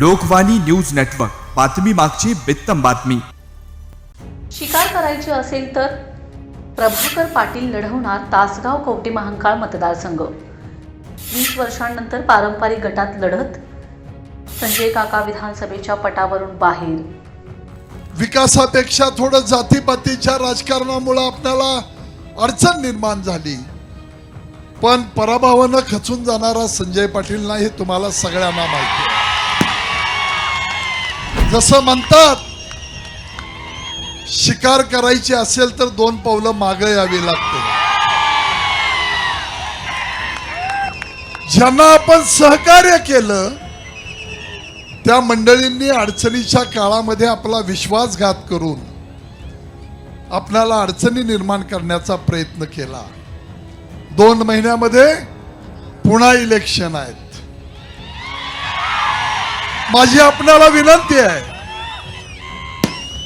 Lokvani news network. बातमी मागची बित्तम बातमी. शिकार करायची असेल तर प्रभाकर पाटील लढवणार तासगाव कवटे महांकाळ मतदारसंघ. वीस वर्षांनंतर पारंपरिक गटात लढत संजय काका विधानसभेच्या पटावरून बाहेर. विकासापेक्षा थोडं जातीपातीच्या राजकारणामुळे आपल्याला अडचण निर्माण झाली. पण पराभवानं खचून जाणारा संजय पाटील नाही हे तुम्हाला सगळ्यांना माहिती आहे. जसं म्हणतात शिकार करायची असेल तर दोन पावलं मागं यावी लागते. ज्यांना आपण सहकार्य केलं त्या मंडळींनी अडचणीच्या काळामध्ये आपला विश्वासघात करून आपल्याला अडचणी निर्माण करण्याचा प्रयत्न केला. दोन महिन्यामध्ये पुन्हा इलेक्शन आहेत. माझी आपणाला विनंती आहे.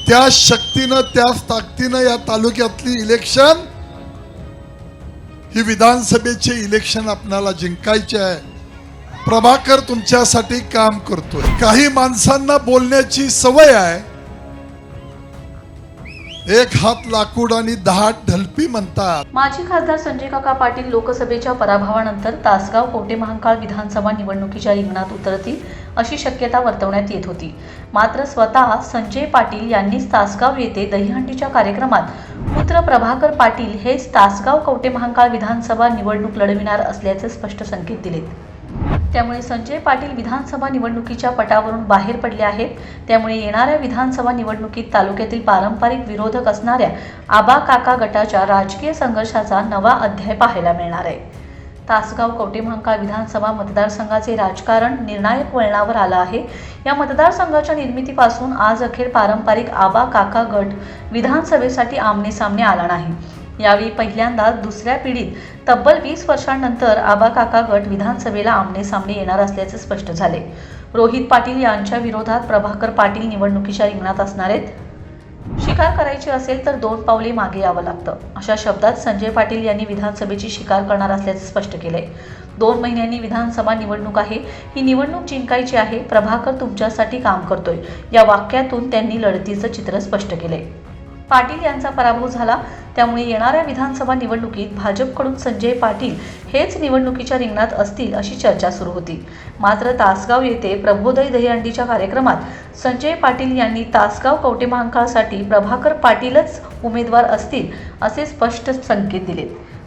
त्या शक्तीनं त्याच ताकदीनं या तालुक्यातली इलेक्शन ही विधानसभेचे इलेक्शन आपणाला जिंकायचे आहे. प्रभाकर तुमच्यासाठी काम करतोय. काही माणसांना बोलण्याची सवय आहे. एक हात लाकूड आणि दहा ढलपी म्हणतात. माजी खासदार संजय काका पाटील लोकसभेच्या पराभवानंतर तासगाव कोटे महांकाळ विधानसभा निवडणुकीच्या रिंगणात उतरतील अशी शक्यता वर्तवण्यात येत होती. मात्र स्वतः संजय पाटील यांनीच तासगाव येथे दहीहंडीच्या कार्यक्रमात पुत्र प्रभाकर पाटील हेच तासगाव कवटे महांकाळ विधानसभा निवडणूक लढविणार असल्याचे स्पष्ट संकेत दिलेत. त्यामुळे संजय पाटील विधानसभा निवडणुकीच्या पटावरून बाहेर पडले आहेत. त्यामुळे येणाऱ्या विधानसभा निवडणुकीत तालुक्यातील पारंपरिक विरोधक असणाऱ्या आबा काका गटाच्या राजकीय संघर्षाचा नवा अध्याय पाहायला मिळणार आहे. तासगाव कवटेमहांकाळ विधानसभा मतदारसंघाचे राजकारण निर्णायक वळणावर आलं आहे. या मतदारसंघाच्या निर्मितीपासून आज अखेर पारंपरिक आबा काका गट विधानसभेसाठी आमने सामने आला नाही. यावेळी पहिल्यांदा दुसऱ्या पिढीत तब्बल वीस वर्षांनंतर आबा काका गट विधानसभेला आमने सामने येणार असल्याचे स्पष्ट झाले. रोहित पाटील यांच्या विरोधात प्रभाकर पाटील निवडणुकीच्या रिंगणात असणार आहेत. शिकार करायची असेल तर दोन पावले मागे यावं लागतं. अशा शब्दात संजय पाटील यांनी विधानसभेची शिकार करणार असल्याचे स्पष्ट केलंय दोन महिन्यांनी विधानसभा निवडणूक आहे. ही निवडणूक जिंकायची आहे. प्रभाकर तुमच्यासाठी काम करतोय. या वाक्यातून त्यांनी लढतीचं चित्र स्पष्ट केलंय पाटील यांचा पराभव झाला. त्यामुळे येणाऱ्या विधानसभा निवडणुकीत भाजपकडून संजय पाटील हेच निवडणुकीच्या रिंगणात असतील अशी चर्चा सुरू होती. मात्र तासगाव येथे प्रबोदय दहीहंडीच्या कार्यक्रमात संजय पाटील यांनी तासगाव कवटे महांकाळसाठी प्रभाकर पाटीलच उमेदवार असतील असे स्पष्ट संकेत दिले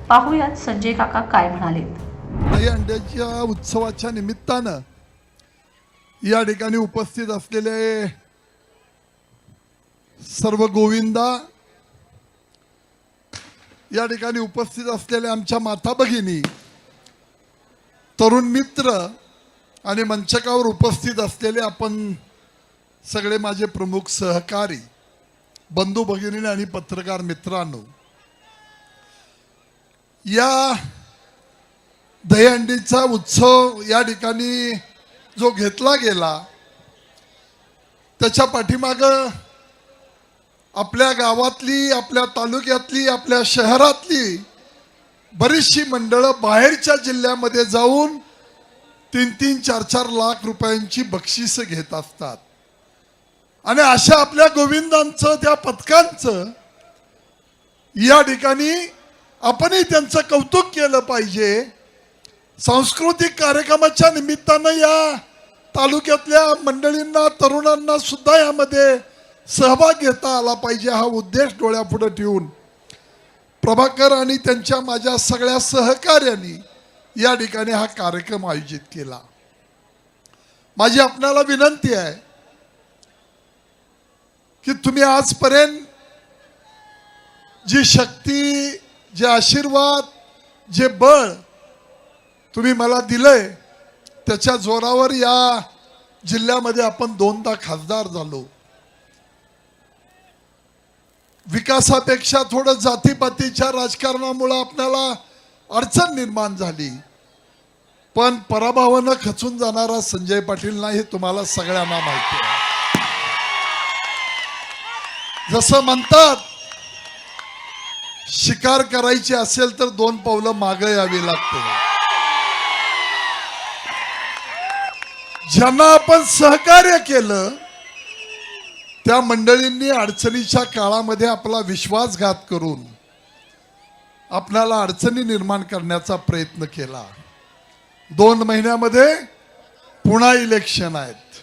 पाहूयात संजय काका काय म्हणाले? दहीहंड्याच्या उत्सवाच्या निमित्तानं या ठिकाणी उपस्थित असलेले सर्व गोविंदा या ठिकाणी उपस्थित असलेल्या आमच्या माता भगिनी तरुण मित्र आणि मंचकावर उपस्थित असलेले आपण सगळे माझे प्रमुख सहकारी बंधू भगिनी आणि पत्रकार मित्रांनो या दहीहंडीचा उत्सव या ठिकाणी जो घेतला गेला त्याच्या पाठीमागं आपल्या गावातली आपल्या तालुक्यातली आपल्या शहरातली बरीचशी मंडळं बाहेरच्या जिल्ह्यामध्ये जाऊन तीन तीन चार चार लाख रुपयांची बक्षिसं घेत असतात. आणि अशा आपल्या गोविंदांचं त्या पथकांचं या ठिकाणी आपणही त्यांचं कौतुक केलं पाहिजे. सांस्कृतिक कार्यक्रमाच्या निमित्तानं या तालुक्यातल्या मंडळींना तरुणांना सुद्धा यामध्ये सहभाग घेता आला पाहिजे हा उद्देश डोळ्यापुढे ठेवून. प्रभाकर आणि त्यांच्या माझ्या सगळ्या सहकार्यांनी या ठिकाणी हा कार्यक्रम आयोजित केला. माझी आपणाला विनंती आहे की तुम्ही आजपर्यंत जी शक्ती जे आशीर्वाद जे बळ तुम्ही मला दिलंय त्याच्या जोरावर या जिल्ह्यामध्ये आपण दोनदा खासदार झालो. विकासापेक्षा थोडं जातीपातीच्या राजकारणामुळे आपल्याला अडचण निर्माण झाली. पण पराभवानं खचून जाणारा संजय पाटील नाही हे तुम्हाला सगळ्यांना माहिती आहे. जसं म्हणतात शिकार करायची असेल तर दोन पावलं मागं यावी लागते. ज्यांना आपण सहकार्य केलं त्या मंडळींनी अडचणीच्या काळामध्ये आपला विश्वासघात करून आपणाला अडचणी निर्माण करण्याचा प्रयत्न केला. दोन महिन्यामध्ये पुन्हा इलेक्शन आहेत.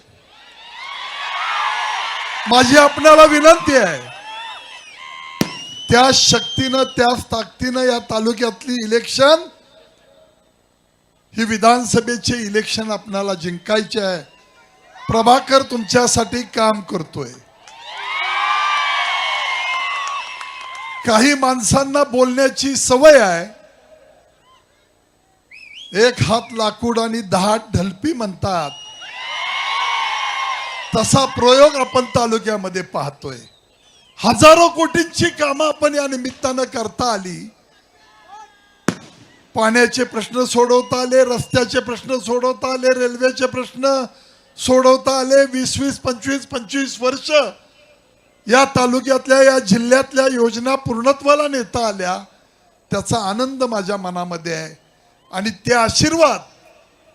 माझी आपणाला विनंती आहे त्या शक्तीनं त्याच ताकदीनं या तालुक्यातली इलेक्शन ही विधानसभेचे इलेक्शन आपणाला जिंकायचे आहे. प्रभाकर तुमच्यासाठी काम करतोय. काही माणसांना बोलण्याची सवय आहे. एक हात लाकूड आणि दहा ढलपी म्हणतात. तसा प्रयोग आपण तालुक्यामध्ये पाहतोय. हजारो कोटींची कामं आपण या निमित्तानं करता आली. पाण्याचे प्रश्न सोडवता आले रस्त्याचे प्रश्न सोडवता आले रेल्वेचे प्रश्न सोडवता आले. वीस वीस पंचवीस पंचवीस वर्ष या तालुक्यातल्या या जिल्ह्यातल्या योजना पूर्णत्वाला नेता आल्या त्याचा आनंद माझ्या मनामध्ये आहे. आणि ते आशीर्वाद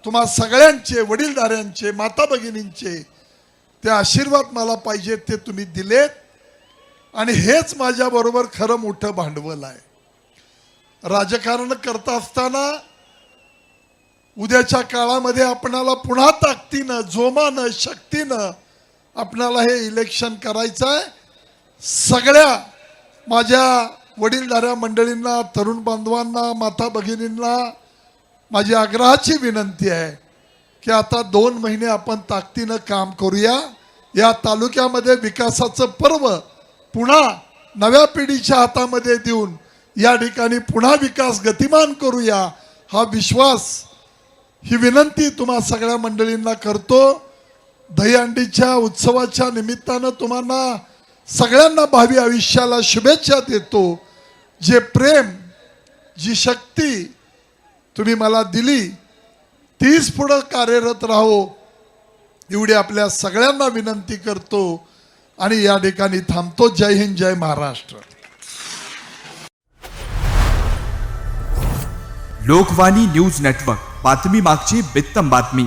तुम्हा सगळ्यांचे वडीलधाऱ्यांचे माता भगिनींचे ते आशीर्वाद मला पाहिजे ते तुम्ही दिलेत. आणि हेच माझ्याबरोबर खरं मोठं भांडवल आहे. राजकारण करता असताना उद्याच्या काळामध्ये आपणाला पुन्हा ताकदीनं जोमानं शक्तीनं आपणाला हे इलेक्शन करायचं आहे. सगळ्या माझ्या वडीलधाऱ्या मंडळींना तरुण बांधवांना माता भगिनींना माझी आग्रहाची विनंती आहे की आता दोन महिने आपण ताकदीनं काम करूया. या तालुक्यामध्ये विकासाचं पर्व पुन्हा नव्या पिढीच्या हातामध्ये देऊन या ठिकाणी पुन्हा विकास गतिमान करूया हा विश्वास ही विनंती तुम्हा सगळ्या मंडळींना करतो. दहीहंडीच्या उत्सवाच्या निमित्तानं तुम्हाला सगळ्यांना भावी आयुष्याला शुभेच्छा देतो. जे प्रेम जी शक्ती तुम्ही मला दिली तीच पुढं कार्यरत राहो. एवढी आपल्या सगळ्यांना विनंती करतो आणि या ठिकाणी थांबतो. जय हिंद जय महाराष्ट्र. Lokvani news network. बातमी मागची बित्तम बातमी.